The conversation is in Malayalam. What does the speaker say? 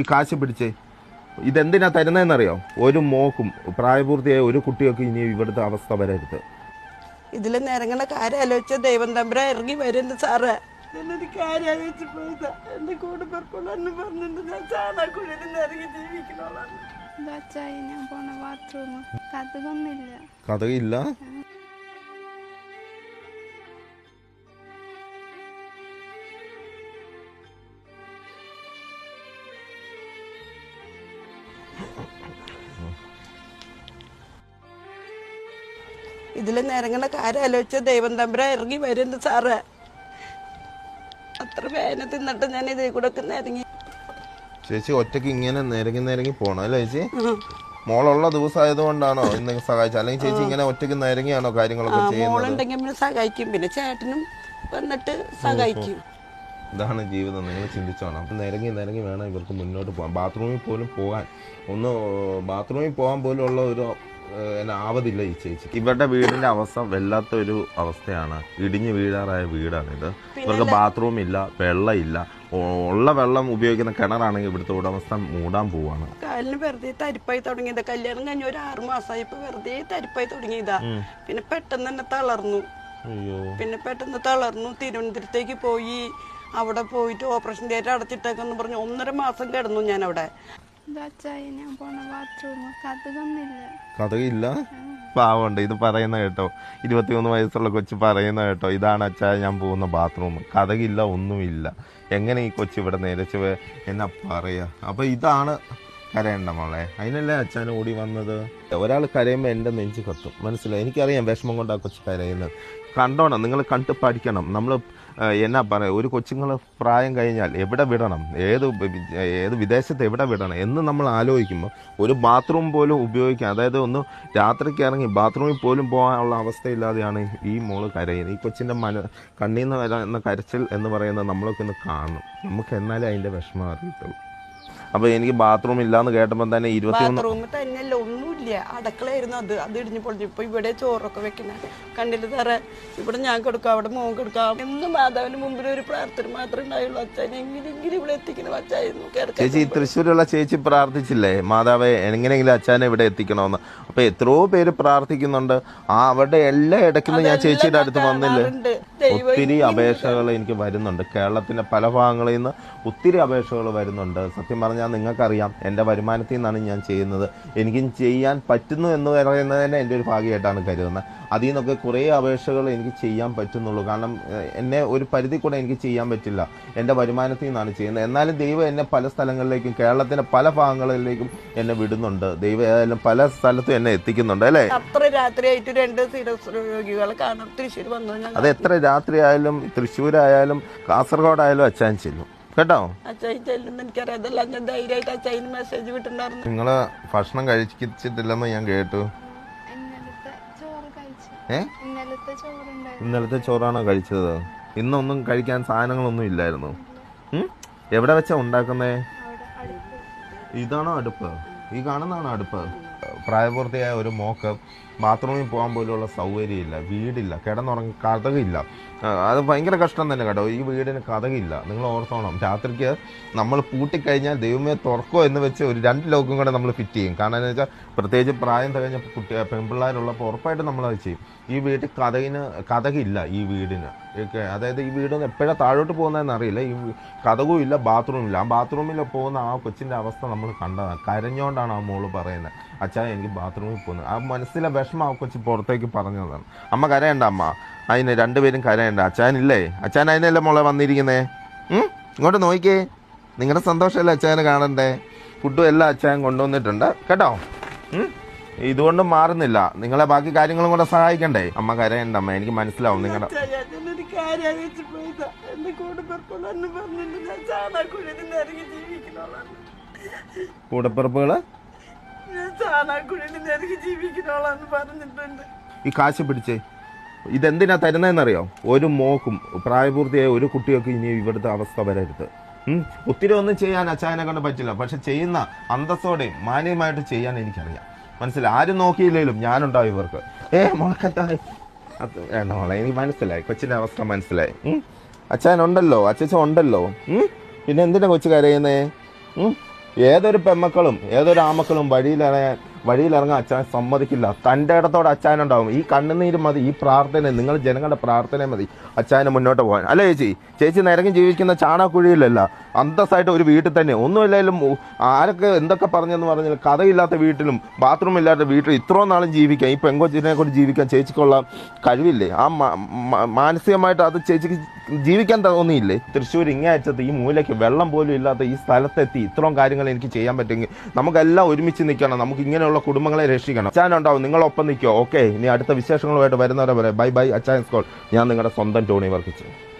ഈ കാശ് പിടിച്ച്. ഇതെന്തിനാ തരുന്നതെന്നറിയോ? ഒരു മോക്കും പ്രായപൂർത്തിയായ ഒരു കുട്ടിയൊക്കെ ഇനി ഇവിടുത്തെ അവസ്ഥ വരരുത്. ഇതിൽ നിരങ്ങണ കാര്യം ആലോചിച്ച ദൈവം തമ്പുര ഇറങ്ങി വരുന്നു സാറേ. എന്നൊരു കാര്യം ആലോചിച്ച് പോയതാ. എന്റെ കൂടെ പെർക്കൊള്ളു പറഞ്ഞിട്ട് ഞാൻ ചാണാക്കുഴിയിൽ നിന്ന് ഇറങ്ങി ജീവിക്കണോളാണ് ബച്ചായി ഞാൻ പോണ ബാത്റൂം കഥകൊന്നില്ല കഥയില്ല? ഇതിൽ നിരങ്ങണ കാര്യം ആലോചിച്ച ദൈവം തമ്പുര ഇറങ്ങി വരുന്ന സാറേ. അത്ര വേദന തിന്നിട്ട് ഞാൻ ഇതിൽ കൂടെ ഒക്കെ നിരങ്ങി ചേച്ചി ഒറ്റയ്ക്ക് ഇങ്ങനെ നിരങ്ങി നിരങ്ങി പോണം അല്ലേ ചേച്ചി? മോളുള്ള ദിവസം ആയതുകൊണ്ടാണോ ഇന്ന് സഹായിച്ചത്? അല്ലെങ്കിൽ ചേച്ചി ഇങ്ങനെ ഒറ്റയ്ക്ക് നിരങ്ങിയാണോ കാര്യങ്ങളൊക്കെ ചെയ്യുന്നത്? മോളുണ്ടെങ്കിൽ പിന്നെ സഹായിക്കും. പിന്നെ ചേട്ടനും വന്നിട്ട് സഹായിക്കും. ഇതാണ് ജീവിതം. നിങ്ങൾ ചിന്തിച്ചോണം. അപ്പം നിരങ്ങി നിരങ്ങി വേണം ഇവർക്ക് മുന്നോട്ട് പോകാൻ. ബാത്റൂമിൽ പോലും പോകാൻ. ഒന്ന് ബാത്റൂമിൽ പോകാൻ പോലും ഉള്ള ഒരു എന്നാ ആവതില്ല ഈ ചേച്ചി ഇവരുടെ വീടിന്റെ അവസ്ഥ വല്ലാത്ത ഒരു അവസ്ഥയാണ്. ഇടിഞ്ഞു വീഴാറായ വീടാണിത്. ഇവർക്ക് ബാത്റൂം ഇല്ല വെള്ളം ഇല്ല ഉള്ള വെള്ളം ഉപയോഗിക്കുന്ന കിണറാണെങ്കിൽ ഇവിടുത്തെ ഉടമസ്ഥ മൂടാൻ പോവാണ്. കാലിന് വെറുതെ തരിപ്പായി തുടങ്ങിയത്. കല്യാണം കഴിഞ്ഞ ഒരു ആറു മാസമായി വെറുതെ തരിപ്പായി തുടങ്ങിയതാ. പിന്നെ പെട്ടെന്ന് തന്നെ തളർന്നു. അയ്യോ. പിന്നെ പെട്ടെന്ന് തളർന്നു. തിരുവനന്തപുരത്തേക്ക് പോയി. അവിടെ പോയിട്ട് ഓപ്പറേഷൻ തിയേറ്റർ അടച്ചിട്ടേക്കെന്ന് പറഞ്ഞു ഒന്നര മാസം കിടന്നു ഞാൻ അവിടെ കഥയില്ല പാവമുണ്ട്. ഇത് പറയുന്ന കേട്ടോ. ഇരുപത്തിമൂന്ന് വയസ്സുള്ള കൊച്ചു പറയുന്ന കേട്ടോ. ഇതാണ് അച്ഛാ ഞാൻ പോകുന്ന ബാത്റൂം കഥകില്ല ഒന്നുമില്ല. എങ്ങനെ ഈ കൊച്ചു ഇവിടെ നേരച്ച് എന്നാ പറയാ. അപ്പൊ ഇതാണ് കരയണ്ട മോളെ. അതിനല്ലേ അച്ഛൻ ഓടി വന്നത്? ഒരാൾ കരയുമ്പോൾ എന്റെ നെഞ്ച് കത്തും. മനസ്സിലായി? എനിക്കറിയാം വിഷമം കൊണ്ട് ആ കൊച്ചു കരയുന്നത്. കണ്ടോണം നിങ്ങൾ കണ്ട് പഠിക്കണം. നമ്മൾ എന്നാ പറയുക ഒരു കൊച്ചുങ്ങൾ പ്രായം കഴിഞ്ഞാൽ എവിടെ വിടണം? ഏത് ഏത് വിദേശത്ത് എവിടെ വിടണം? എന്ന് നമ്മൾ ആലോചിക്കുമ്പോൾ ഒരു ബാത്റൂം പോലും ഉപയോഗിക്കാം അതായത് ഒന്ന് രാത്രിക്ക് ഇറങ്ങി ബാത്റൂമിൽ പോലും പോകാനുള്ള അവസ്ഥയില്ലാതെയാണ് ഈ മോൾ കരയുന്നത്. ഈ കൊച്ചിന്റെ മന കണ്ണീന്ന് വരുന്ന കരച്ചിൽ എന്ന് പറയുന്നത് നമ്മളൊക്കെ ഒന്ന് കാണണം. നമുക്ക് എന്നാലേ അതിന്റെ വിഷമം അറിയത്തുള്ളൂ. അപ്പോൾ എനിക്ക് ബാത്റൂം ഇല്ലാന്ന് കേട്ടപ്പോൾ തന്നെ ഇരുപത്തിയൊന്ന് ബാത്റൂമിൽ ഒന്നുമില്ല അടക്കളയായിരുന്നു അത്. അത് ഇടിഞ്ഞു പൊളിഞ്ഞു. ഇപ്പൊ ഇവിടെ ചോറൊക്കെ വെക്കണ കണ്ടില്ല തറ ഇവിടെ ഞാൻ കൊടുക്കാം അവിടെ മോൻ കൊടുക്കാം. എന്നും മാതാവിന് മുമ്പിൽ ഒരു പ്രാർത്ഥന മാത്രമേ ഉണ്ടായുള്ളൂ. അച്ഛൻ എങ്ങനെയെങ്കിലും ഇവിടെ എത്തിക്കണം? അച്ഛായിരുന്നു ചേച്ചി തൃശ്ശൂരുള്ള ചേച്ചി പ്രാർത്ഥിച്ചില്ലേ? മാതാവെ എങ്ങനെയെങ്കിലും അച്ഛനെ ഇവിടെ എത്തിക്കണമെന്ന്. അപ്പൊ എത്രയോ പേര് പ്രാർത്ഥിക്കുന്നുണ്ട്. ആ അവരുടെ എല്ലാ ഇടയ്ക്കും ഞാൻ ചേച്ചിയുടെ അടുത്ത് വന്നില്ലേ? ഒത്തിരി അപേക്ഷകൾ എനിക്ക് വരുന്നുണ്ട്. കേരളത്തിന്റെ പല ഭാഗങ്ങളിൽ നിന്ന് ഒത്തിരി അപേക്ഷകൾ വരുന്നുണ്ട്. സത്യം പറഞ്ഞാൽ നിങ്ങൾക്കറിയാം എന്റെ വരുമാനത്തിൽ നിന്നാണ് ഞാൻ ചെയ്യുന്നത്. എനിക്കും ചെയ്യാൻ പറ്റുന്നു എന്ന് പറയുന്നത് തന്നെ എന്റെ ഒരു ഭാഗ്യമായിട്ടാണ് കരുതുന്നത്. അതിൽ നിന്നൊക്കെ കുറേ അപേക്ഷകൾ എനിക്ക് ചെയ്യാൻ പറ്റുന്നുള്ളൂ. കാരണം എന്നെ ഒരു പരിധി കൂടെ എനിക്ക് ചെയ്യാൻ പറ്റില്ല. എന്റെ വരുമാനത്തിൽ നിന്നാണ് ചെയ്യുന്നത്. എന്നാലും ദൈവം എന്നെ പല സ്ഥലങ്ങളിലേക്കും കേരളത്തിന്റെ പല ഭാഗങ്ങളിലേക്കും എന്നെ വിടുന്നുണ്ട്. ദൈവം ഏതായാലും പല സ്ഥലത്തും എന്നെ എത്തിക്കുന്നുണ്ട് അല്ലേ? അത്ര രാത്രിയായിട്ട് രണ്ട് സീരിയസ് രോഗികളെ കാണാൻ തൃശ്ശൂർ വന്നു. അത് എത്ര രാത്രിയായാലും തൃശ്ശൂരായാലും കാസർഗോഡായാലും അച്ഛൻ ചെല്ലും. കേട്ടോ? അച്ഛൻ ചെല്ലുന്ന എനിക്കറിയാം അതെല്ലാം ഞാൻ ധൈര്യമായിട്ട് അച്ഛന് മെസ്സേജ് വിട്ടിട്ടുണ്ടായിരുന്നു നിങ്ങൾ ഭക്ഷണം കഴിച്ചിട്ടില്ലെന്ന് ഞാൻ കേട്ടു ഇന്നലത്തെ ഏ ചോറാണോ കഴിച്ചത്? ഇന്നൊന്നും കഴിക്കാൻ സാധനങ്ങളൊന്നും ഇല്ലായിരുന്നു. എവിടെ വെച്ചാ ഉണ്ടാക്കുന്നേ? അടുപ്പ്. ഇതാണോ അടുപ്പ്? ഈ കാണുന്നതാണോ അടുപ്പ്? പ്രായപൂർത്തിയായ ഒരു മോക്ക് ബാത്റൂമിൽ പോകാൻ പോലുള്ള സൗകര്യമില്ല വീടില്ല കിടന്നുറങ്ങി കഥകില്ല. അത് ഭയങ്കര കഷ്ടം തന്നെ കേട്ടോ. ഈ വീടിന് കഥകില്ല. നിങ്ങൾ ഓർത്തോണം. രാത്രിക്ക് നമ്മൾ പൂട്ടിക്കഴിഞ്ഞാൽ ദൈവമേ തുറക്കോ എന്ന് വെച്ച് ഒരു രണ്ട് ലോക്കും കൂടെ നമ്മൾ ഫിറ്റ് ചെയ്യും. കാരണം എന്ന് വെച്ചാൽ പ്രത്യേകിച്ച് പ്രായം തികഞ്ഞ കുട്ടി പെൺപിള്ളേരുള്ളപ്പോൾ നമ്മൾ അത് ചെയ്യും. ഈ വീട്ടിൽ കഥകിന് കഥകില്ല ഈ വീടിന്. അതായത് ഈ വീട് എപ്പോഴാണ് താഴോട്ട് പോകുന്നതെന്ന് അറിയില്ല. ഈ കഥകും ഇല്ല ബാത്റൂമില്ല ആ ബാത്റൂമിൽ പോകുന്ന ആ കൊച്ചിന്റെ അവസ്ഥ നമ്മൾ കണ്ടതാണ്. കരഞ്ഞോണ്ടാണ് ആ മോൾ പറയുന്നത് അച്ഛാ എനിക്ക് ബാത്റൂമിൽ പോകുന്നത്. ആ മനസ്സിലെ വിഷമം ആ കൊച്ചി പുറത്തേക്ക് പറഞ്ഞതാണ്. അമ്മ കരയണ്ട അമ്മ. അതിന് രണ്ടുപേരും കരയണ്ട. അച്ഛനില്ലേ? അച്ഛൻ അതിനല്ലേ മോളെ വന്നിരിക്കുന്നേ? ഇങ്ങോട്ട് നോക്കിക്കേ നിങ്ങളുടെ സന്തോഷമല്ലേ അച്ഛനെ കാണണ്ടേ? ഫുഡും എല്ലാം അച്ഛൻ കൊണ്ടുവന്നിട്ടുണ്ട്. കേട്ടോ? ഇതുകൊണ്ടും മാറുന്നില്ല. നിങ്ങളെ ബാക്കി കാര്യങ്ങളും കൂടെ സഹായിക്കണ്ടേ? അമ്മ കരയണ്ട അമ്മ. എനിക്ക് മനസ്സിലാവും നിങ്ങളുടെ കൂടപ്പിറപ്പുകൾ പറഞ്ഞിട്ടുണ്ട് ഈ കാശ് പിടിച്ചേ. ഇതെന്തിനാ തരുന്നതെന്നറിയോ? ഒരു മോക്കും പ്രായപൂർത്തിയായ ഒരു കുട്ടിയൊക്കെ ഇനി ഇവിടുത്തെ അവസ്ഥ വരരുത്. ഒത്തിരി ഒന്നും ചെയ്യാൻ അച്ചായനെ കൊണ്ട് പറ്റില്ല. പക്ഷെ ചെയ്യുന്ന അന്തസ്സോടെയും മാന്യമായിട്ട് ചെയ്യാൻ എനിക്കറിയാം. മനസ്സിലായി? ആരും നോക്കിയില്ലെങ്കിലും ഞാനുണ്ടാവും ഇവർക്ക്. ഏ മോളക്കത്തായി അത് വേണ്ട മോളെ എനിക്ക് മനസ്സിലായി. കൊച്ചിന്റെ അവസ്ഥ മനസ്സിലായി. അച്ഛൻ ഉണ്ടല്ലോ അച്ഛൻ ഉണ്ടല്ലോ. പിന്നെ എന്തിനാ കൊച്ചു കരയുന്നേ. ഏതൊരു പെമ്മക്കളും ഏതൊരു ആമക്കളും വഴിയിലിറങ്ങാൻ വഴിയിലിറങ്ങാൻ അച്ഛൻ സമ്മതിക്കില്ല. തന്റെ ഇടത്തോടെ അച്ഛനുണ്ടാവും ഈ കണ്ണുനീര് മതി ഈ പ്രാർത്ഥന നിങ്ങൾ ജനങ്ങളുടെ പ്രാർത്ഥന മതി. അച്ഛനെ മുന്നോട്ട് പോകാൻ. അല്ലേ ചേച്ചി? ചേച്ചി നിരങ്ങി ജീവിക്കുന്ന ചാണകക്കുഴിയിലല്ല അന്തസ്സായിട്ട് ഒരു വീട്ടിൽ തന്നെ. ഒന്നുമില്ലെങ്കിലും ആരൊക്കെ എന്തൊക്കെ പറഞ്ഞെന്ന് പറഞ്ഞാൽ കഥയില്ലാത്ത വീട്ടിലും ബാത്റൂം ഇല്ലാത്ത വീട്ടിലും ഇത്രയും നാളും ജീവിക്കാം ഈ പെങ്കൊച്ചിനെ കൊണ്ട് ജീവിക്കാൻ ചേച്ചിക്കുള്ള കഴിവില്ലേ? ആ മാനസികമായിട്ട് അത് ചേച്ചിക്ക് ജീവിക്കാൻ തോന്നിയില്ലേ? തൃശ്ശൂർ ഇങ്ങേ അറ്റത്ത് ഈ മൂലയ്ക്ക് വെള്ളം പോലും ഇല്ലാത്ത ഈ സ്ഥലത്തെത്തി ഇത്രയും കാര്യങ്ങൾ എനിക്ക് ചെയ്യാൻ പറ്റുമെങ്കിൽ നമുക്കെല്ലാം ഒരുമിച്ച് നിൽക്കണം. നമുക്ക് ഇങ്ങനെയുള്ള കുടുംബങ്ങളെ രക്ഷിക്കണം. അച്ഛനുണ്ടാവും നിങ്ങളൊപ്പം നിൽക്കുമോ ഓക്കെ. ഇനി അടുത്ത വിശേഷങ്ങളുമായിട്ട് വരുന്നവരെ പറയാം ബൈ ബൈ. അച്ചായൻ സ്കോൾ ഞാൻ നിങ്ങളുടെ സ്വന്തം ടോണി വർക്കിച്ചു.